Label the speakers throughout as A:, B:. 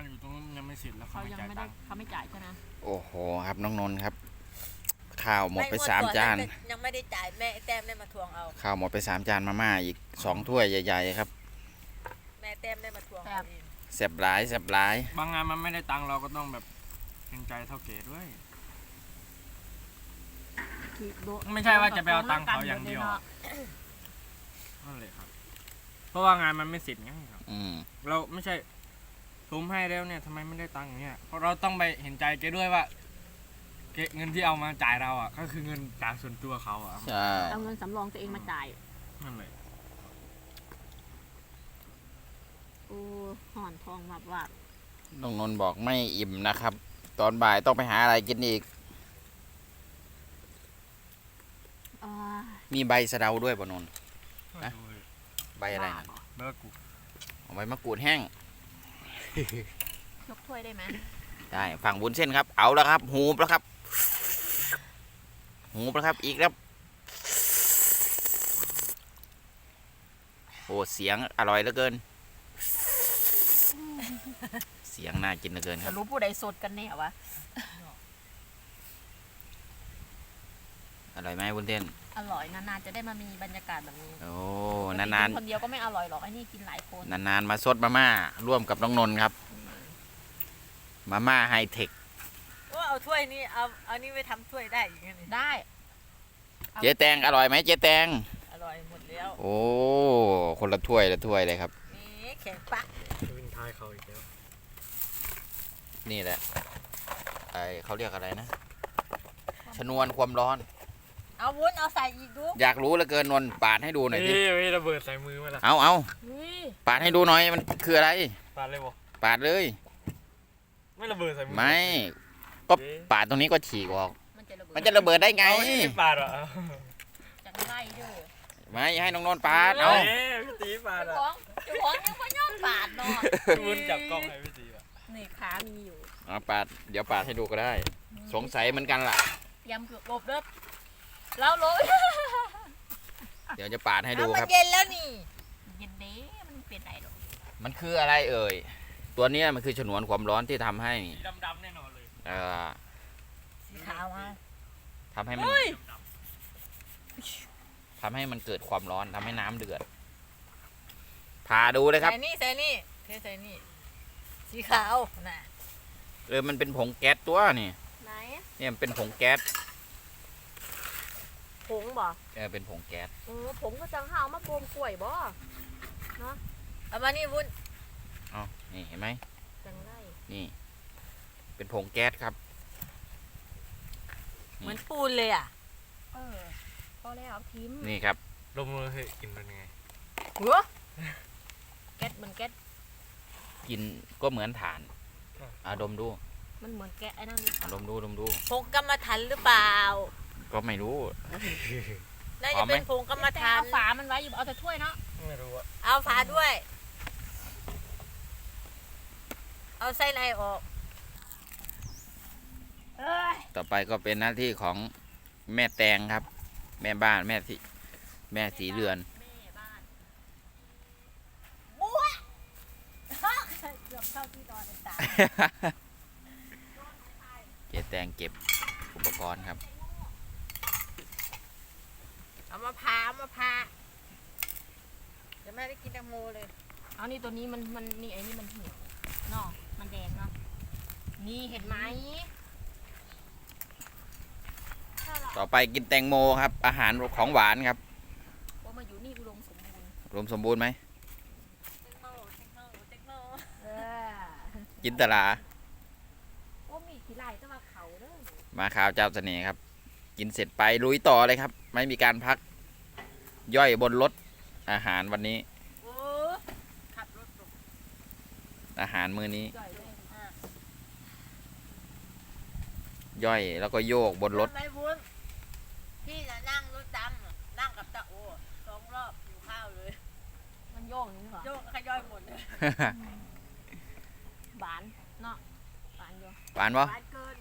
A: านอยู่ตรงนู้นยังไม่เสร็จแล้วเขา
B: เขา
A: ไม่
B: ยัง
A: จ่าย
B: ไม่
A: ตั
B: ได้
A: งค์
B: เขาไม่จ่ายใช่ไหม
C: โอ้โหครับน้องนนท์ครับ ข้าวหมดไป
D: งว
C: สาม
D: ก่อ
C: จาน
D: ยังไม่ได้จ่ายแม่แต้มได้มาทวงเอา
C: ข้าวหมดไปสามจานมาม่าอีกสองถ้วยใหญ่ๆครับ
D: แม่แต้มได้มาทวงเอาเอง
C: แซ่บหลายแซ่บหลาย
A: บางงานมันไม่ได้ตังค์เราก็ต้องแบบเห็นใจเท่าเก๋ด้วย
B: คือโดน
A: ไม่ใช่ว่าจะไปเอาตังค์เขาอย่างเดียว นั่นเลยครับ เพราะว่างานมันไม่เสร็จไงครับ
C: อืม
A: เราไม่ใช่ ทุมให้แล้วเนี่ยทำไมไม่ได้ตังค์อย่างเนี่ยเพราะเราต้องไปเห็นใจแกด้วยว่าแกเงินที่เอามาจ่ายเราอะ ก็คือเงินจากส่วนตัวเขาอะ
C: ใช่
B: เอาเงินสำรองตัวเองมาจ่าย
A: นั่นเลย
B: โอ้ห่อนทองวับวับ
C: น้องนนท์บอกไม่อิ่มนะครับ ตอนบ่ายต้องไปหาอะไรกินอีก
B: อ่า
C: มีใบสะเดาด้วยป่ะนนท์
A: นะ
C: ใบอะไรนะ
A: เบิกกู
C: เอาใบมะกรูดแห้ง
B: ยกถ้วยได้ไหม
C: ได้ฝั่งบุญเส้นครับ เอาแล้วครับหูบแล้วครับหูบแล้วครับ อีกครับ โอ้เสียงอร่อยเหลือเกิน เสียงน่ากินเหลือเกินค
B: จะ
C: รับ
B: รู้ผู้ใดสดกันแน่วะ
C: อร่อยไหมบุญเส้น
B: อร่อยนานๆจะได้มามีบรรยากาศแบบนี้
C: โอ้
B: ปกติ
C: นาน
B: กิคนเดียวก็ไม่อร่อยหรอกไอ้นี่กินหลายคน
C: ๆนานๆมาซดมาม่าร่วมกับน้องนนท์ครับ มาม่าไฮเทค
D: ว่าเอาถ้วยนี้เอาเอานี่ไปทำถ้วยได้อีกนี่
B: ได้
C: เจ๊แตงอร่อยไหมเจ๊แตง
D: อร่อยหมดแล้ว
C: โอ้คนละถ้วยละถ้วยเลยครับ
D: นี่แข็งปัก
A: วิ่งท้ายเขาอีกแล้ว
C: นี่แหละไอเขาเรียกอะไรนะ ชนวนความร้อน
D: เอาวุ้นเอาใส่อีกดู
C: อยากรู้เหลือเกินนนท์ปาดให้ดูหน่อยสิ
A: เฮ้ยระเบิดใส่มือมาละ
C: เอาเอา
B: เฮ้ย
C: ปาดให้ดูหน่อยมันคืออะไร
A: ปาดเลยบอก
C: ปาดเลย
A: ไม่ระเบิดใส่มือ
C: ไม่ ก็ปาดตรงนี้ก็ฉีกออก
B: มันจะระเบิด
C: มันจะระเบิดได้ไง
A: เอาไม่ได้ปาดเหรอ
B: จากไล่ด้วย
C: ไม่ให้น้องนนท์ปาดเอา
A: เอ้ยพี่ตีปาด
B: เจ้า
A: อะ
B: ของเจ้าของยังไม่ยอมปาดเนาะ
A: พี่วุ้นจับกล้องให้พี่ตีอะ
B: นี่ขามีอยู่
C: เอาปาดเดี๋ยวปาดให้ดูก็ได้ สงสัยเหมือนกันล่ะ
B: เตรียมเกือบหลบเด้อ แล้วลบ
C: เดี๋ยวจะปาดให้ดู
D: เอามั
C: ครับ
D: เย็นแล้วนี่
B: เย็นเด้มันเปลี่ยนไหนหรอก
C: มันคืออะไรเอ่ย ตัวเนี้ยมันคือฉนวนความร้อนที่ทำให้
A: สีดำๆแน่นอนเลย
C: เอ่อ
D: สีขาวมา
C: ทำให้มันทำให้มันเกิดความร้อนทำให้น้ำเดือดผ่าดูเลยครับ
D: ใส่นี่ใส่นี่เทใส่นี่ สีขาวน่ะ
C: เออมันเป็นผงแก๊สตัวนี่
B: ไหน
C: เนี่ยมันเป็นผงแก๊ส
B: ผงบ่
C: เออเป็นผงแก๊ส
B: เออผงก็จังห้าวมาโกมกล้วยบ่
D: เอามานี่วุ้น
C: เอ๋อนี่เห็นไหม
B: จังไล่
C: นี่ เป็นผงแก๊สครับ
D: เหมือนปูนเลยอะ
B: เออพอแล้วทิม
C: นี่ครับ
A: ลมเลยเฮ้ยกินเป็นไง
D: หัว
B: แก๊สเหมือนแก๊ส
C: กินก็เหมือนฐานอาดมดู
B: มันเหมือนแก๊สไอ้นั่นหรือเป
C: อา
B: ล่า
C: ดมดูดมดู
D: ผงกรรมฐานหรือเปล่า
C: ก็ไม่รู้
D: น่า
C: หอ
D: จะ
C: มไหม
D: เป็นผงกรรม
B: แต่
D: ฐาน
B: เอาฝามันไว้อยู่เอาแต่ถ้วยเนาะ
A: ไม่รู้อะ
D: เอาฝาด้วย เอาไส้ในออก
B: เอ้ย
C: ต่อไปก็เป็นหน้าที่ของแม่แตงครับ แม่บ้านแม่สีแม่สีเรือน
B: แม่บ้าน
D: บัวเกือบเข้าที่นอนในตา
C: เจ๊แตงเก็บอุปกรณ์ครับ
D: เอา มาพาเอามาพาเดี๋ยวแม่ได้กินแตงโมเลย
B: เอานี่ตัวนี้มันมันนี่ไอ้นี่มันเหี่ยวเนาะมันแดงเนาะนี่เห็นไหมถ้าเรา
C: ต่อไปกินแตงโมครับ อาหารของหวานครับ
B: ว่ามาอยู่นี่อุดมสมบูรณ์
C: รวมสมบูรณ์ไหม
D: แตงโมแตงโมแตงโม
B: เออ
C: กินตลา
B: โอ้มีขี้ไล่จะมาเขาเด้อ
C: มาข่าวเจ้าเสน่ห์ครับ กินเสร็จไปลุยต่อเลยครับ ไม่มีการพัก ย่อยบนรถอาหารวันนี้
D: โอ้ขับรถตก
C: อาหารมื้อนี้
B: จ่อยเลย
D: อะ
C: ย่อยแล้วก็โยกบนรถ
D: ทำไมวุ้นพี่น่ะนั่งรถดำน่ะนั่งกับตาโอสองรอบอยู่ข้าวเลย
B: มันโยกอย่างนี้เหรอ
D: โยกขย่อยหมดเลย
B: บานเนาะบานอยู่
C: หวานปะ
D: หวานเกิน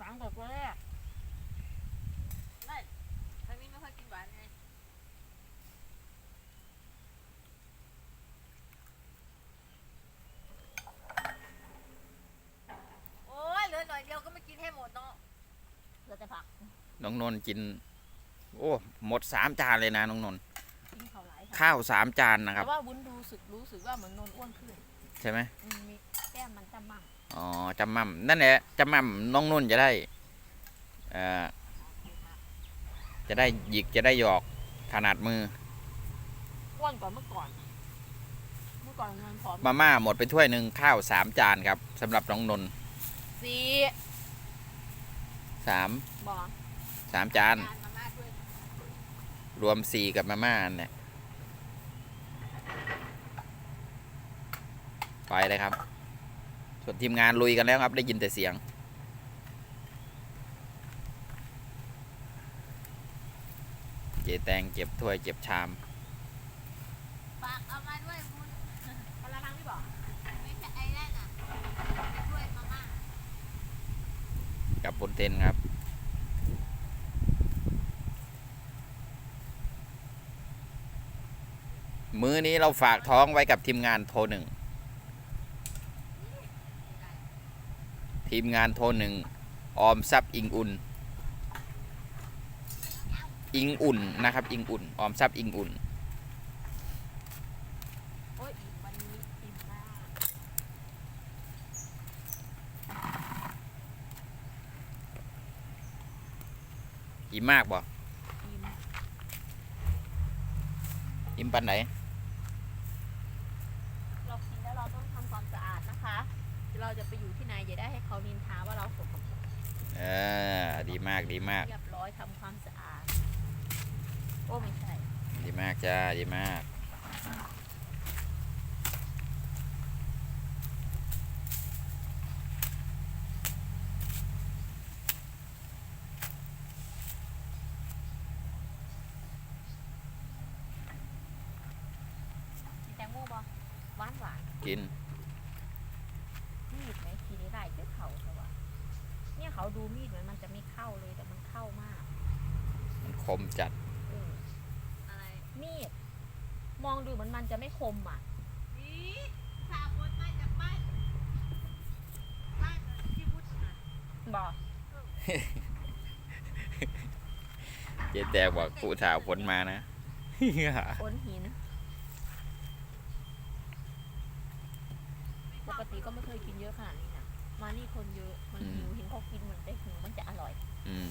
B: บานแต่ตัวแรก
D: ไม่ทางนี้ไม่ค่อยกินหวานไง
C: น้องนนท์กิน โอ้ หมดสามจานเลยนะน้องนนท์
B: กินเขาหลายค่ะ
C: ข้าวสามจานนะค
B: แต่
C: รับ
B: ว่าวุ้นรู้สึกรู้สึกว่าเหมือนนนอ้วนขึ้น
C: ใช่ไหม
B: อืมมีแก้มมันจำมั่ง
C: อ๋อจำมั่มนั่นแหละจำมั่มน้องนุ่นจะได้เอ่อจะได้หยิกจะได้หยอกขนาดมือ
B: อ้วนกว่าเมื่อก่อน เมื่อก่อนนนผอม
C: มาม่าหมดไปถ้วยหนึ่งข้าวสามจานครับสำหรับน้องนนท์
B: สี
C: สาม
B: บอก
C: สามจาน
D: จานมาม่าด้วย
C: รวมสี่กับมาม่าเนี่ยไปเลยครับ ส่วนทีมงานลุยกันแล้วครับได้ยินแต่เสียง เจแตงเจ็บถ้วยเจ็บชาม
D: ฝากเอามาด้วยบุญ
B: คนละทางที่บอก
D: ไม่ใช่ไอ้นั่นอะไปด้วยมาม่า
C: กับผลเทนครับ มื้อนี้เราฝากท้องไว้กับทีมงานโทรหนึ่ง ทีมงานโทรหนึ่ง ออมทรัพย์อิงอุ่น อิงอุ่นนะครับ อิงอุ่น ออมทรัพย์อิงอุ่น
B: โอ้ยอิ่มวันนี้อิ่มมาก
C: อิ่มมากบ่
B: อิ่ม
C: อิ่มปันไหน
B: เรากินแล้วเราต้องทำความสะอาดนะคะเดี๋ยวเราจะไปอยู่ที่ ไหนอย่าได้ให้เขานินทาว่าเราสกปรก
C: เออดีมากดีมาก
B: เรียบร้อยทำความสะอาด โอ้ไม่ใช่
C: ดีมากจ้าดีมาก
B: มีแตงโมบอหวานหวาน
C: กิน
B: มีดไหมทีนี้ได้ด้วยเขาแต่ว่า เนี่ยเขาดูมีดเหมือนมันจะไม่เข้าเลยแต่มันเข้ามาก
C: มันคมจัด
B: เออ
D: อะไร
B: มีดมองดูเหมือนมันจะไม่คมอะ
D: นี่สาวคนมาจากบ้านบ้านที่พุทธอะ
B: บอก
C: เจ๊แตกบอกผู้สาวผลมานะ
B: ค้นหิน ปกติก็ไม่เคยกินเยอะขนาดนี้นะ มานี่คนเยอะ มัน
C: อืม
B: หิวเห็นเขากินเหมือนได้หิวมันจะ อร่อย
C: อืม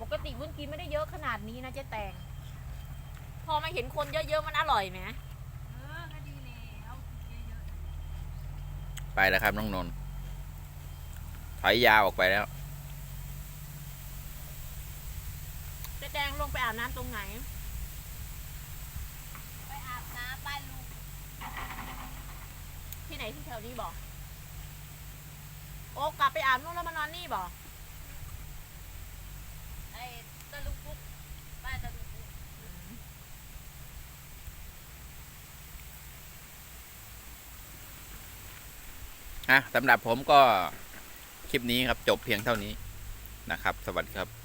B: ปกติวุ้นกินไม่ได้เยอะขนาดนี้นะเจ๊แตง พอมาเห็นคนเยอะๆมันอร่อยไหม
D: เออก็ดีแล้วกินเยอะๆ
C: ไปแล้วครับน้องนนท์ถอยยาวออกไปแล้ว
B: เจ๊แตงลงไปอาบน้ำตรงไหน
D: ไปอาบน้ำบ้านลุง
B: ที่ไหนที่แถวนี้บอก โอ้กลับไปอาบนู่นแล้วมานอนนี่บอก
D: ไอ้ตะลุกปุ๊กบ้านตะลุกปุ๊ก
C: อะสำหรับผมก็คลิปนี้ครับจบเพียงเท่านี้นะครับ สวัสดีครับ